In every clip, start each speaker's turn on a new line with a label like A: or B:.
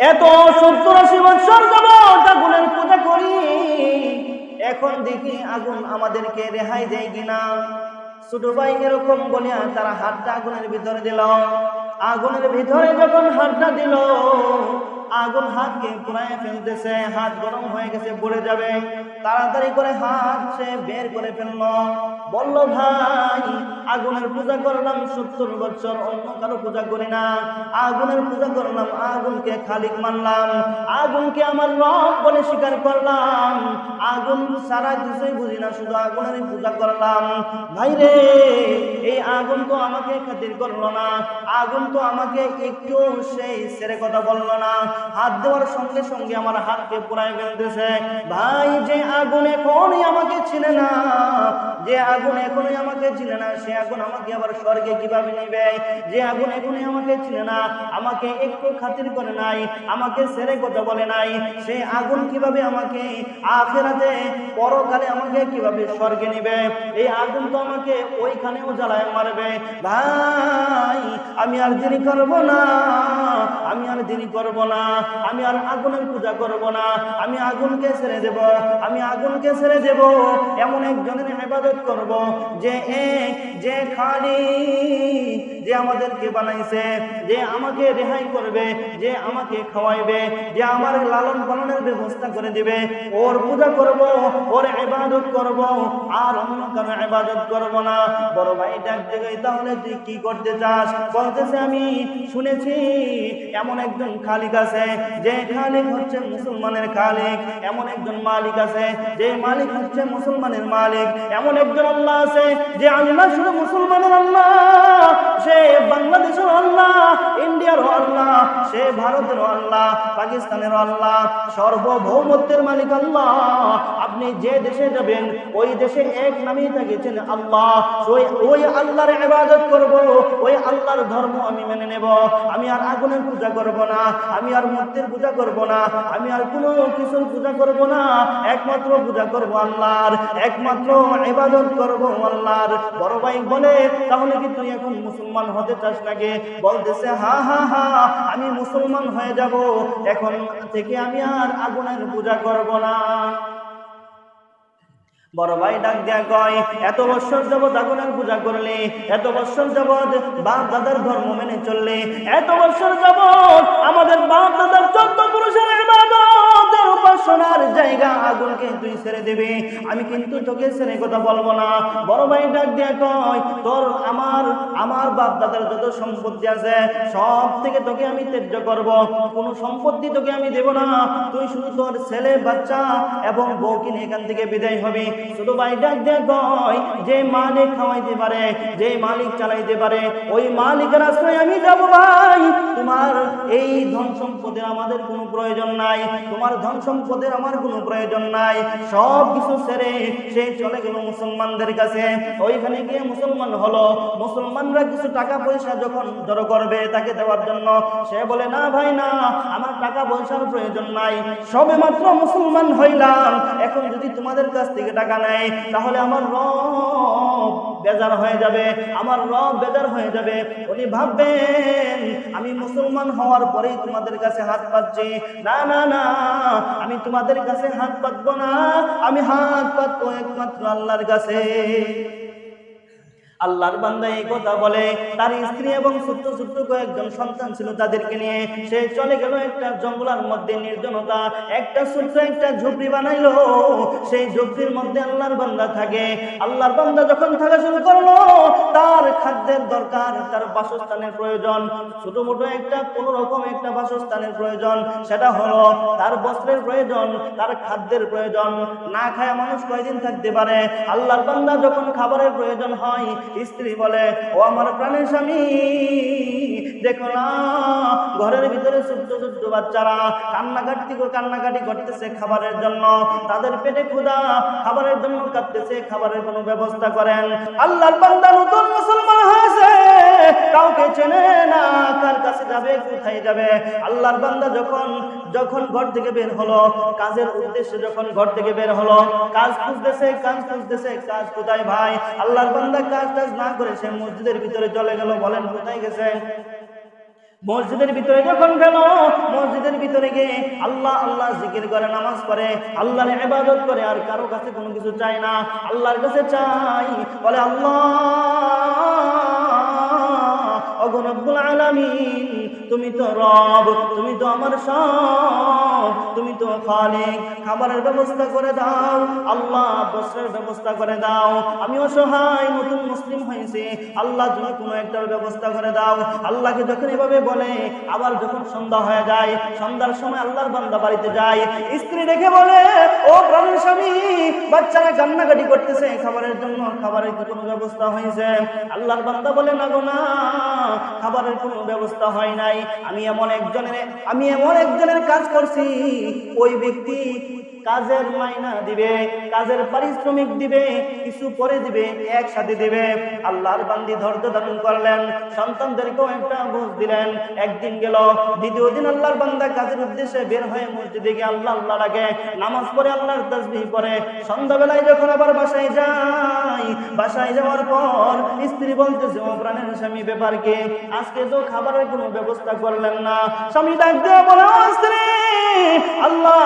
A: এত সত্তর আশি বছর যাবত আগুনের পূজা করি। এখন দেখি আগুন আমাদেরকে রেহাই দেয় কিনা। ছোট ভাই এরকম বলিয়া তারা হাতটা আগুনের ভিতরে দিল। আগুনের ভিতরে যখন হাতটা দিল আগুন হাতকে পুরায় ফেলতেছে, হাত গরম হয়ে গেছে, পড়ে যাবে। তাড়াতাড়ি করে হাত সে বের করে ফেলল। বলল, ভাই, আগুনের পূজা করলাম সত্তর বছর, অন্য কারও পূজা করি না। আগুনের পূজা করলাম, আগুনকে খালিক মানলাম। আগুনকে আমার রব বলে স্বীকার করলাম। আগুন সারা কিছুই বুঝি না, শুধু আগুনের পূজা করলাম। ভাই রে, এই আগুন তো আমাকে খাতির করল না। আগুন তো আমাকে একটু সেই সেরে কথা বলল না। হাত দেওয়ার সঙ্গে সঙ্গে আমার হাতকে পুরাই ফেলতেছে। ভাই, যে আগুন এখনই আমাকে চিনে না, যে আগুন এখনই আমাকে চিনে না, সে আগুন আমাকে আবার স্বর্গে কীভাবে নেবে? যে আগুন এখনই আমাকে চিনে না, আমাকে একটু খাতির করে নাই, আমাকে সেরে কথা বলে নাই, সে আগুন কীভাবে আমাকে আখেরাতে, পরকালে আমাকে কীভাবে স্বর্গে নেবে? এই আগুন তো আমাকে ওইখানেও জ্বালায় মারবে। ভাই, আমি আর দেরি করব না, আমি আর দেরি করব না। আমি আর আগুনের পূজা করব না। আমি আগুনকে ছেড়ে দেব। আমি আগুনকে ছেড়ে দেব। এমন একজনের হেফাজত করব যে যে খালি, যে আমাদেরকে বানাইছে, যে আমাকে রেহাই করবে, যে আমাকে খাওয়াইবে, যে আমার লালন পালনের ব্যবস্থা করে দিবে। ওর পূজা করব, ওর ইবাদত করব, আর অন্য কারও ইবাদত করব না। বড় ভাই ডাক দেবে তাহলে তুই কি করতে চাস? বলতেছে, আমি শুনেছি এমন একজন খালিক আছে যে খালিক হচ্ছে মুসলমানের খালিক, এমন একজন মালিক আছে, যে মালিক হচ্ছে মুসলমানের মালিক, এমন একজন আল্লাহ আছে, যে আল্লাহ শুধু মুসলমানের আল্লাহ, সে বাংলাদেশের আল্লাহ ইন্ডিয়ার আল্লাহ, সে ভারতের আল্লাহ পাকিস্তানের আল্লাহ, সর্বভৌমত্বের মালিক আল্লাহ। আপনি যে দেশে যাবেন, ওই দেশে এক নামেই থাকেছেন আল্লাহ, ওই ওই আল্লাহর ইবাদত করব, ওই আল্লাহর ধর্ম আমি মেনে নেব, আমি আর আগুনের পূজা করব না, আমি আর মূর্তির পূজা করব না, আমি আর কোনো কিছুর পূজা করব না, একমাত্র পূজা করব আল্লাহর, একমাত্র ইবাদত করব আল্লাহর। বড় ভাই বলে, তাহলে কি তুই এখন মুসলমান হতে চাস নাকি? বলতেছে, হা হা হা, আমি মুসলমান হয়ে যাব, এখন থেকে আমি আর আগুনের পূজা করব না। বড় ভাই ডাক দেয়া কয়, এত বছর যাবৎ আগুনের পূজা করলে, এত বছর যাবৎ বাপ দাদার ধর্ম মেনে চললে, এত বছর যাবৎ আমাদের বাপ দাদার চোদ্দ উপাসনার জায়গা আগুনকে তুই ছেড়ে দেবে। আমি কিন্তু তোকে ছেড়ে কথা বলব না। বড় ভাই ডাক দেয়া কয়, তোর আমার আমার বাপ দাদার যত সম্পত্তি আছে, সব থেকে তোকে আমি ত্যায্য করব। কোনো সম্পত্তি তোকে আমি দেব না। তুই শুধু তোর ছেলে, বাচ্চা এবং বউকে নিয়ে এখান থেকে বিদায় হবি। শুধু ভাই ডাক দিয়ে কয়, যে মালিক খাওয়াইতে পারে, যে মালিক চালাইতে পারে, ওই মালিকের আশ্রয় আমি যাব ভাই। তোমার এই ধন সম্পদের আমাদের কোনো প্রয়োজন নাই। তোমার ধন সম্পদের আমার কোনো প্রয়োজন নাই। সব কিছু ছেড়ে সে চলে গেল মুসলমানদের কাছে। ওইখানে গিয়ে মুসলমান হলো। মুসলমানরা কিছু টাকা পয়সা যখন জড়ো করবে তাকে দেওয়ার জন্য, সে বলে, না ভাই, না, আমার টাকা পয়সার প্রয়োজন নাই। সবে মাত্র মুসলমান হইলাম। এখন যদি তোমাদের কাছ থেকে টাকা নেয়, তাহলে আমার রব বেজার হয়ে যাবে, আমার রব বেজার হয়ে যাবে। উনি ভাববেন, আমি মুসলমান হওয়ার পরেই তোমাদের কাছে হাত পাচ্ছি না না না, আমি তোমাদের কাছে হাত পাতবো না, আমি হাত পাতবো একমাত্র আল্লাহর কাছে। আল্লাহর বান্দা এই কথা বলে, তার স্ত্রী এবং ছোট্ট ছোট্ট কয়েকজন সন্তান ছিল তাদেরকে নিয়ে। সে চলে গেল একটা জঙ্গলার মধ্যে নির্জনতা। একটা ছোট্ট একটা ঝুপড়ি বানাইলো। সেই ঝুপড়ির মধ্যে আল্লাহর বান্দা থাকে। আল্লাহর বান্দা যখন থাকা শুরু করল, তার খাদ্যের দরকার, তার বাসস্থানের প্রয়োজন। ছোট মোটো একটা, কোন রকম একটা বাসস্থানের প্রয়োজন। সেটা হলো তার বস্ত্রের প্রয়োজন, তার খাদ্যের প্রয়োজন। না খায় মানুষ কয়দিন থাকতে পারে? আল্লাহর বান্দা যখন খাবারের প্রয়োজন হয় স্ত্রী বলে, ও আমার প্রাণের স্বামী, দেখো না, ঘরের ভিতরে ছোট্ট ছোট্ট বাচ্চারা কান্নাকাটি কান্নাকাটি করতেছে খাবারের জন্য। তাদের পেটে ক্ষুধা, খাবারের জন্য কাটতেছে খাবারের কোনো ব্যবস্থা করেন। আল্লাহর বান্দা নতুন মুসলমান হয়েছে। কাউকে চেনে না, কার কাছে যাবে, কোথায় যাবে। আল্লাহর বান্দা যখন যখন ঘর থেকে বের হলো, কাজের উদ্দেশ্যে যখন ঘর থেকে বের হলো, কাজ খুঁজতেছে কাজ খুঁজতেছে, কাজ কোথায় ভাই? আল্লাহর বান্দা কাজ টাজ না করে সে মসজিদের ভিতরে চলে গেল, বলেন কোথায় গেছে? মসজিদের ভিতরে যখন গেল, মসজিদের ভিতরে গিয়ে আল্লাহ আল্লাহ জিকির করে, নামাজ পড়ে, আল্লাহর ইবাদত করে, আর কারও কাছে কোনো কিছু চায় না। আল্লাহর কাছে চাই, বলে আল্লাহ ওগো রব্বুল আলামিন। তুমি তো রব, তুমি তো আমার সব, তুমি তো খালিক। খাবারের ব্যবস্থা করে দাও, আল্লাহ বস্ত্রের ব্যবস্থা করে দাও। আমি অসহায় নতুন মুসলিম হয়েছি, আল্লাহ তুমি কোনো একটার ব্যবস্থা করে দাও। আল্লাহকে যখন এভাবে বলে, আবার যখন সন্ধ্যা হয়ে যায়, সন্ধ্যার সময় আল্লাহর বান্দা বাড়িতে যায়, স্ত্রী রেখে বলে, ও প্রাণের স্বামী, বাচ্চারা কান্নাকাটি করতেছে, খাবারের জন্য খাবারের কোনো ব্যবস্থা হয়েছে? আল্লাহর বান্দা বলে, না গো, না। খাবারের কোনো ব্যবস্থা হয় নাই। আমি এমন একজনের আমি এমন একজনের কাজ করছি, ওই ব্যক্তি কাজের মাইনা দিবে, কাজের পারিশ্রমিক দিবে, কিছু পরে দিবে, একসাথে দিবে। আল্লাহর বান্দি ধৈর্য ধারণ করলেন, সন্তানদেরকেও একটা বুঝ দিলেন। একদিন গেল, দ্বিতীয় দিন আল্লাহর বান্দা কাজের উদ্দেশ্যে বের হয়ে মসজিদে গিয়ে আল্লাহ আল্লাহ লাগে নামাজ পড়ে আল্লাহর তাসবিহ পড়ে। সন্ধ্যাবেলায় যখন আবার বাসায় যাই, বাসায় যাওয়ার পর স্ত্রী বলতেছে, ও প্রাণের স্বামী, ব্যাপার কি? আজকে তো খাবারের কোনো ব্যবস্থা করলেন না। স্বামী ডাক দিয়ে বলে স্ত্রী, আল্লাহ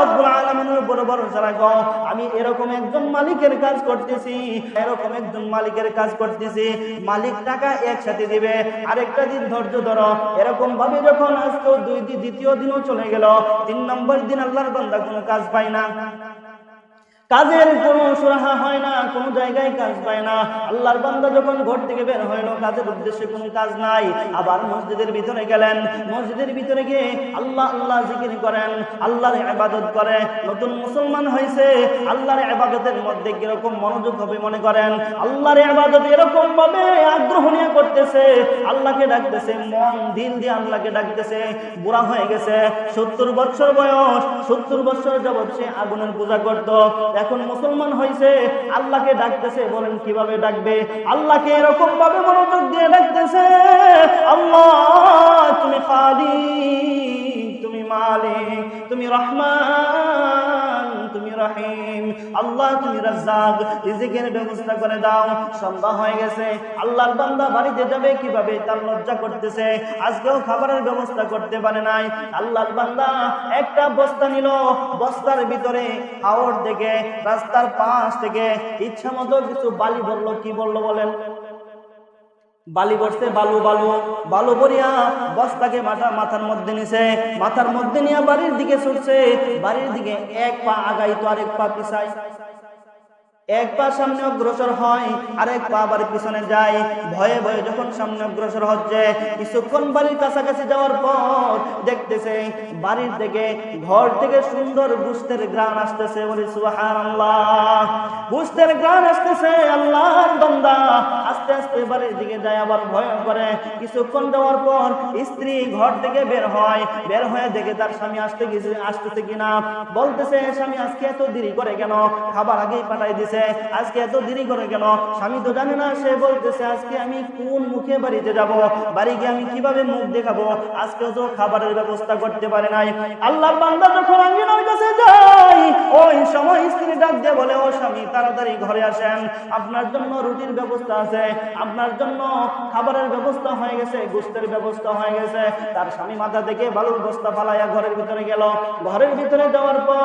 A: রব্বুল আলামিনের বড় যারা গো আমি এরকম একজন মালিকের কাজ করতেছি, এরকম একজন মালিকের কাজ করতেছি। মালিক টাকা একসাথে দিবে, আরেকটা দিন ধৈর্য ধরো। এরকম ভাবে যখন আজকে দুই দিন, দ্বিতীয় দিনও চলে গেল, তিন নম্বর দিন আল্লাহর বান্দা কোনো কাজ পায় না। কাজের কোনো সুরাহা হয় না, কোনো জায়গায় কাজ পায় না। আল্লাহর বান্দা যখন ঘর থেকে বের হইল, কাজের উদ্দেশ্যে কোনো কাজ নাই। আবার মসজিদের ভিতরে গেলেন। মসজিদের ভিতরে গিয়ে আল্লাহ আল্লাহ জিকির করেন, আল্লাহর ইবাদত করে। নতুন মুসলমান হয়েছে আল্লাহর ইবাদতের মধ্যে কীরকম মনোযোগ হবে মনে করেন? আল্লাহর ইবাদত এরকম ভাবে আগ্রহ নিয়ে করতেছে। আল্লাহকে ডাকতেছে, মন দিল দিয়ে আল্লাহকে ডাকতেছে। বুড়া হয়ে গেছে, সত্তর বছর বয়স। সত্তর বছর যাবৎ সে আগুনের পূজা করত। এখন মুসলমান হয়েছে আল্লাহকে ডাকতেছে, বলেন কীভাবে ডাকবে? আল্লাহকে এরকম ভাবে মনোযোগ দিয়ে ডাকতেছে, আল্লাহ, তুমি খালি তুমি মালিক, তুমি রহমান। রহিম। আল্লাহ, তুমি রাজ্জাক, রিজিকের ব্যবস্থা করে দাও। সন্ধ্যা হয়ে গেছে। আল্লাহর বান্দা বাড়িতে যাবে কীভাবে? তার লজ্জা করতেছে। আজকেও খাবারের ব্যবস্থা করতে পারে নাই। আল্লাহর বান্দা একটা বস্তা নিল। বস্তার ভিতরে হাওড় থেকে, রাস্তার পাশ থেকে ইচ্ছা মতো কিছু বালি বলল কি বলল বলেন? বালি বসতে বালু বালু বালু বরিয়া বস্তাকে মাথা মাথার মধ্যে নিছে। মাথার মধ্যে নিয়ে বাড়ির দিকে ছুটছে। বাড়ির দিকে এক পা আগাই তো আরেক পা পিছাই এক পা সামনে অগ্রসর হয়, আরেক পা আবার পিছনে যায়। ভয়ে ভয়ে যখন সামনে অগ্রসর হচ্ছে, কিছুক্ষণ বাড়ির কাছাকাছি যাওয়ার পর দেখতেছে, বাড়ির থেকে, ঘর থেকে সুন্দর গুস্তের গ্রান আসতেছে। বলে সুহান আল্লাহ গুস্তের গ্রান আসতেছে, আল্লাহর বান্দা। আস্তে আস্তে বাড়ির দিকে যায়, আবার ভয় করে কিছুক্ষণ যাওয়ার পর স্ত্রী ঘর থেকে বের হয়। বের হয়ে দেখে তার স্বামী আসতে গেছে আসতেছে কিনা? বলতেছে, স্বামী, আজকে এত দেরি করে কেন? খাবার আগেই পাঠাই দিছে। আজকে এত দেরি করে কেন স্বামী তো জানে না। সে বলতেছে, আজকে আমি কোন মুখে বাড়িতে যাব? বাড়ি গিয়ে আমি কীভাবে মুখ দেখাবো? আজকেও তো খাবারের ব্যবস্থা করতে পারে নাই। আল্লাহর বান্দা যখন আঙ্গিনার কাছে যাই ওই সময় স্ত্রী ডাক দিয়ে বলে, ও স্বামী, তাড়াতাড়ি ঘরে আসেন। আপনার জন্য রুটির ব্যবস্থা আছে। আপনার জন্য খাবারের ব্যবস্থা হয়ে গেছে, গোস্তের ব্যবস্থা হয়ে গেছে। তার স্বামী মাথা থেকে বালুর বস্তা ফালাইয়া ঘরের ভিতরে গেল। ঘরের ভিতরে যাওয়ার পর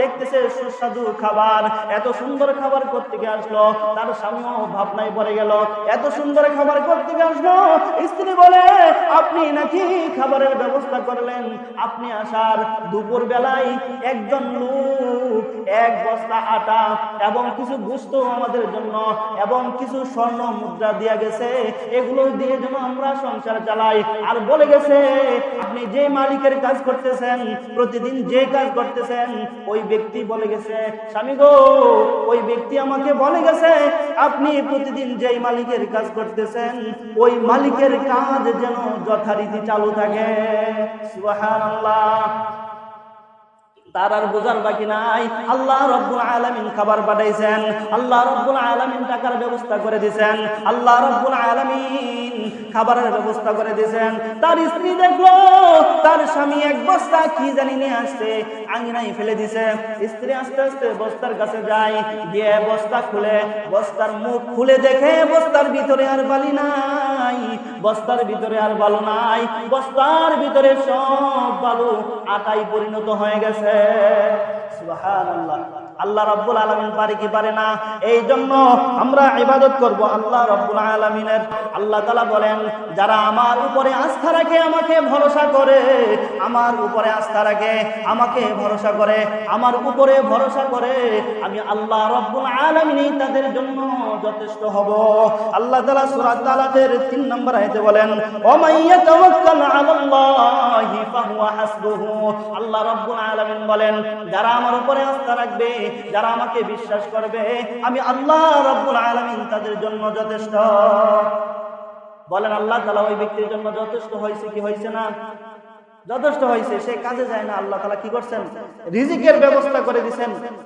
A: দেখতেছে সুস্বাদু খাবার, এত সুন্দর খাবার করতে গিয়ে আসলো? তার স্বামীও ভাবনায় পড়ে গেল, এত সুন্দর খাবার করতে গিয়ে আসলো? স্ত্রী বলে, আপনি নাকি খাবারের ব্যবস্থা করলেন? আপনি আসার দুপুর বেলায় একজন লোক, এক বস্তা আটা এবং কিছু গুস্ত আমাদের জন্য এবং কিছু স্বর্ণ মুদ্রা দিয়া গেছে। এগুলো দিয়ে যেন আমরা সংসার চালাই। আর বলে গেছে, আপনি যে মালিকের কাজ করতেছেন, প্রতিদিন যে কাজ করতেছেন ওই ব্যক্তি বলে গেছে, স্বামী গো, ওই ব্যক্তি আমাকে বলে গেছে, আপনি প্রতিদিন যেই মালিকের কাজ করতেছেন, ওই মালিকের কাজ যেন যথারীতি চালু থাকে। তার আর বোঝার বাকি নাই। আল্লাহ রব্বুল আলামিন খাবার পাঠাইছেন। আল্লাহ রব্বুল আলামিন টাকার ব্যবস্থা করে দিয়েছেন আল্লাহ রব্বুল আলামিন খাবারের ব্যবস্থা করে দিয়েছেন তার স্ত্রী দেখল, তার স্বামী এক বস্তা কি জানি নিয়ে আসছে আঙিনাই ফেলে দিছে। স্ত্রী আস্তে আস্তে বস্তার কাছে যায়, গিয়ে বস্তা খুলে, বস্তার মুখ খুলে দেখে বস্তার ভিতরে আর বালি নাই। বস্তার ভিতরে আর বালু নাই। বস্তার ভিতরে সব বালু আটাই পরিণত হয়ে গেছে। আল্লাহ রাব্বুল আলামিন পারে কি পারে না? এই জন্য আমরা ইবাদত করব আল্লাহ রাব্বুল আলামিনের। আল্লাহ তাআলা বলেন, যারা আমার উপরে আস্থা রাখে, আমাকে ভরসা করে। আমার উপরে আস্থা রাখে, আমাকে ভরসা করে। আমার উপরে ভরসা করে আমি আল্লাহ রাব্বুল আলামিনই তাদের জন্য যথেষ্ট হব। আল্লাহ তাআলা সূরা তালাকের 3 নম্বর আয়াতে বলেন ওয়া মান ইয়াতাওয়াক্কাল আলাল্লাহি আল্লাহ রাব্বুল আলামিন বলেন, যারা আমার উপরে আস্থা রাখবে, যারা আমাকে বিশ্বাস করবে, আমি আল্লাহ রাব্বুল আলামিন তাদের জন্য যথেষ্ট। বলেন, আল্লাহ তালা ওই ব্যক্তির জন্য যথেষ্ট হয়েছে কি হয়েছে না? যথেষ্ট হয়েছে, সে কাজে যায় না। আল্লাহ তালা কি করছেন? রিজিকের ব্যবস্থা করে দিবেন